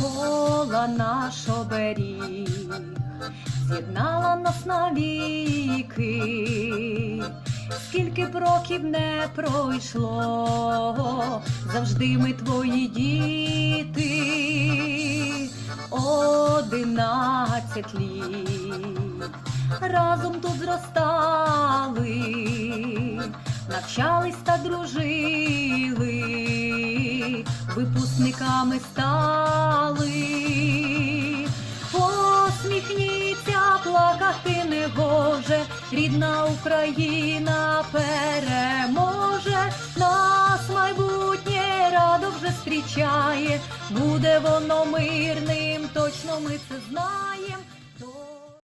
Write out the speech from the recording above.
школа наш оберіг, з'єднала нас навіки, скільки б років не пройшло, завжди ми твої діти, одинадцять літ, разом тут зростали, навчались та дружили, випускниками стали. Посміхніться, плакати не гоже, рідна Україна переможе, нас майбутнє радо вже зустрічає, буде воно мирним, точно ми це знаємо.